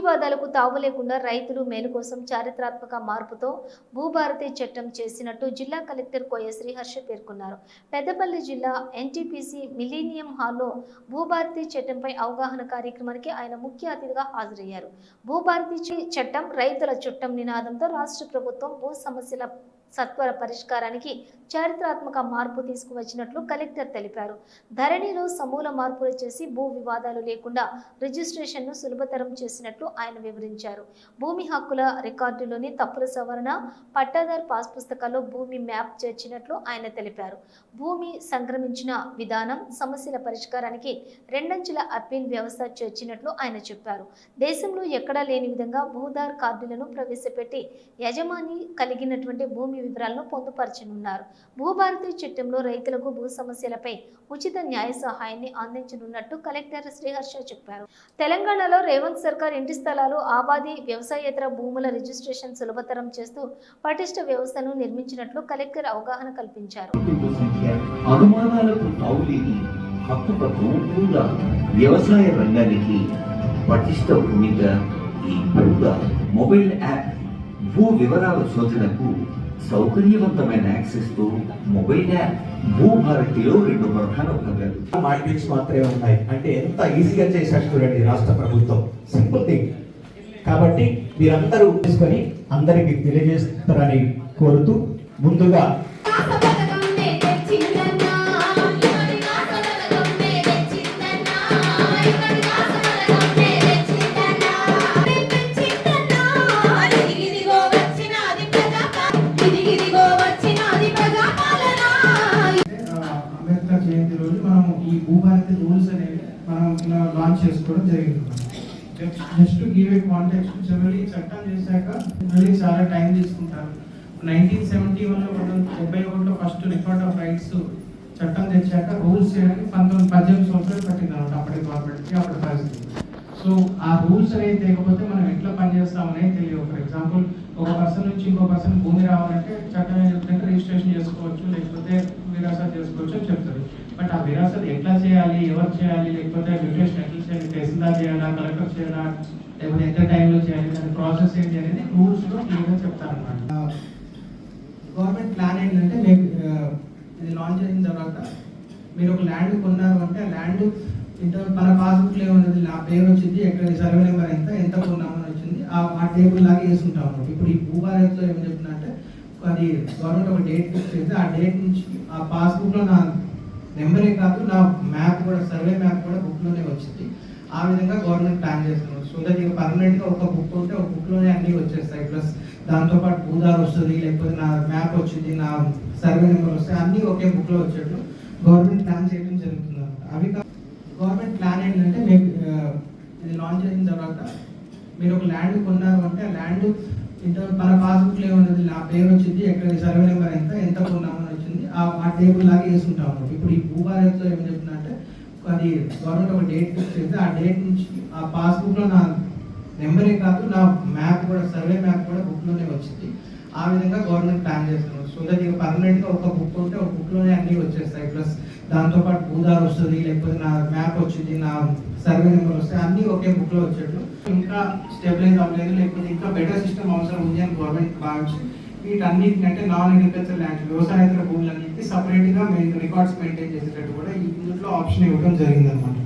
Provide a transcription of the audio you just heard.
వివాదాలకు తావు లేకుండా రైతులు మేలు కోసం చారిత్రాత్మక మార్పుతో భూభారతి చట్టం చేసినట్టు జిల్లా కలెక్టర్ కోయ శ్రీహర్ష పేర్కొన్నారు. పెద్దపల్లి జిల్లా ఎన్టీపీసీ మిలీనియం హాల్లో భూభారతి చట్టంపై అవగాహన కార్యక్రమానికి ఆయన ముఖ్య అతిథిగా హాజరయ్యారు. భూభారతి చట్టం రైతుల చుట్టం నినాదంతో రాష్ట్ర ప్రభుత్వం భూ సమస్యల సత్వర పరిష్కారానికి చారిత్రాత్మక మార్పు తీసుకువచ్చినట్లు కలెక్టర్ తెలిపారు. ధరణిలో సమూల మార్పులు చేసి భూ వివాదాలు లేకుండా రిజిస్ట్రేషన్ను సులభతరం చేసినట్లు ఆయన వివరించారు. భూమి హక్కుల రికార్డులోని తప్పుల సవరణ పట్టాదార్ పాస్ పుస్తకాల్లో భూమి మ్యాప్ చేర్చినట్లు ఆయన తెలిపారు. భూమి సంక్రమించిన విధానం సమస్యల పరిష్కారానికి రెండంచెల అప్పీల్ వ్యవస్థ చేర్చినట్లు ఆయన చెప్పారు. దేశంలో ఎక్కడా లేని విధంగా భూదార్ కార్డులను ప్రవేశపెట్టి యజమాని కలిగినటువంటి భూమి వివరాలను పొందుపరచనున్నారు. భూభారతి చట్టంలో రైతులకు భూ సమస్యలపై ఉచిత న్యాయ సహాయాన్ని అందించనున్నట్టు కలెక్టర్ శ్రీహర్ష చెప్పారు. తెలంగాణలో రేవంత్ సర్కార్ ఇంటి స్థలాలు ఆబాది వ్యవసాయేతర భూముల రిజిస్ట్రేషన్ సులభతరం చేస్తూ పటిష్ట వ్యవస్థను నిర్మించినట్లు కలెక్టర్ అవగాహన కల్పించారు. వ్యవసాయ రంగానికి పటిష్ట భూమిక ఈ భూగా మొబైల్ యాప్ భూ వివరాల శోధనకు సౌకర్యవంతమైన యాక్సెస్తో మొబైల్ యాప్ భూభారతిలో రెండు ప్రధాన భాగాలు మార్కెట్స్ మాత్రమే ఉన్నాయి. అంటే ఎంత ఈజీగా చేశారు చూడండి రాష్ట్ర ప్రభుత్వం. సింపుల్ థింగ్ కాబట్టి మీరందరూ తీసుకొని అందరికీ తెలియజేస్తారని కోరుతూ ముందుగా లాంచ్ చేసుకోవడం జరిగింది. జస్ట్ గివ్ ఏ కాంటాక్ట్ చివరి చట్టం చేశాక మళ్ళీ చాలా టైం తీసుకుంటారు. నైన్టీన్ సెవెంటీ వన్లో డెబ్బై ఒకటిలో ఫస్ట్ రికార్డ్ ఆఫ్ రైట్స్ చట్టం తెచ్చాక రూల్స్ చేయడానికి పంతొమ్మిది పద్దెనిమిది సంవత్సరాలు పట్టింది అనమాట అప్పటి గవర్నమెంట్కి అప్పటి పరిస్థితి. సో ఆ రూల్స్ అనేది లేకపోతే మనం ఎట్లా పనిచేస్తామనేది తెలియదు. ఫర్ ఎగ్జాంపుల్ ఒక పర్సన్ నుంచి ఇంకో పర్సన్ భూమి రావాలంటే చట్టం ఏం రిజిస్ట్రేషన్ చేసుకోవచ్చు లేకపోతే విరాసాలు చేసుకోవచ్చు అని చెప్తారు. బట్ ఆ విరాసత్ ఎట్లా చేయాలి ఎవరు చేయాలి లేకపోతే రిక్వెస్ట్ ఎట్లా చేయాలి తహసీల్దార్ చేయాలా కలెక్టర్ చేయాలా లేకపోతే ఎంత టైంలో చేయాలి దాని ప్రాసెస్ ఏంటి అనేది రూల్స్లో క్లియర్గా చెప్తారనమాట గవర్నమెంట్ ప్లాన్ ఏంటంటే మేము ఇది లాంచ్ అయిన తర్వాత మీరు ఒక ల్యాండ్ కొన్నారు అంటే ఆ ల్యాండ్ ఇంత మన పాస్బుక్లో ఏమన్నది నా పేరు వచ్చింది ఎక్కడ సర్వే నెంబర్ ఎంత ఎంత కొన్నామని వచ్చింది ఆ టేబుల్ లాగా వేసుకుంటాం ఇప్పుడు ఈ భూభారత్లో ఏం అంటే అది గవర్నమెంట్ ఒక డేట్ ఫిక్స్ చేస్తే ఆ డేట్ నుంచి ఆ పాస్బుక్లో నా నెంబరే కాదు నా మ్యాప్ కూడా సర్వే మ్యాప్ కూడా బుక్లోనే వచ్చింది. ఆ విధంగా గవర్నమెంట్ ప్లాన్ చేస్తున్నారు సో దట్ ఇక పర్మనెంట్గా ఒక బుక్ ఉంటే ఒక బుక్లోనే అన్నీ వచ్చేస్తాయి. ప్లస్ దాంతోపాటు భూదార్ వస్తుంది లేకపోతే నా మ్యాప్ వచ్చింది నా సర్వే నెంబర్ వస్తాయి అన్నీ ఒకే బుక్లో వచ్చేట్లు గవర్నమెంట్ ప్లాన్ చేయడం జరుగుతుంది అవి గవర్నమెంట్ ప్లాన్ ఏంటంటే మేము ఇది లాంచ్ అయిన తర్వాత మీరు ఒక ల్యాండ్ కొన్నారు అంటే ఆ ల్యాండ్ ఇంత మన పాస్బుక్లో ఏమన్నది నా పేరు వచ్చింది ఎక్కడ సర్వే నెంబర్ ఎంత ఎంత కొన్నామని వచ్చింది ఆ టేబుల్ లాగా వేసుకుంటాం ఇప్పుడు ఈ భూభారత్లో ఏం చెప్తుందంటే అది గవర్నమెంట్ ఒక డేట్ ఫిక్స్ చేస్తే ఆ డేట్ నుంచి ఆ పాస్బుక్లో నా నెంబరే కాదు నా మ్యాప్ కూడా సర్వే మ్యాప్ కూడా బుక్లోనే వచ్చింది. ఆ విధంగా గవర్నమెంట్ ప్లాన్ చేస్తున్నారు. సో దట్ ఇక పర్మనెంట్గా ఒక బుక్ ఉంటే ఒక బుక్లోనే అన్నీ వచ్చేస్తాయి. ప్లస్ దాంతోపాటు భూదార్ వస్తుంది లేకపోతే నా మ్యాప్ వచ్చింది నా సర్వే నెంబర్ వస్తాయి అన్నీ ఒకే బుక్లో వచ్చేట్లు. ఇంకా స్టెబిలైజ్ అవ్వలేదు లేకపోతే ఇంకా బెటర్ సిస్టమ్ అవసరం ఉంది అని గవర్నమెంట్ భావించి వీటన్నిటిని అంటే నాన్ అగ్రికల్చర్ ల్యాండ్ వ్యవసాయేతర భూములన్నింటికి సపరేట్గా మెయిన్ రికార్డ్స్ మెయింటైన్ చేసేటట్టు కూడా ఈ ఇందులో ఆప్షన్ ఇవ్వడం జరిగిందనమాట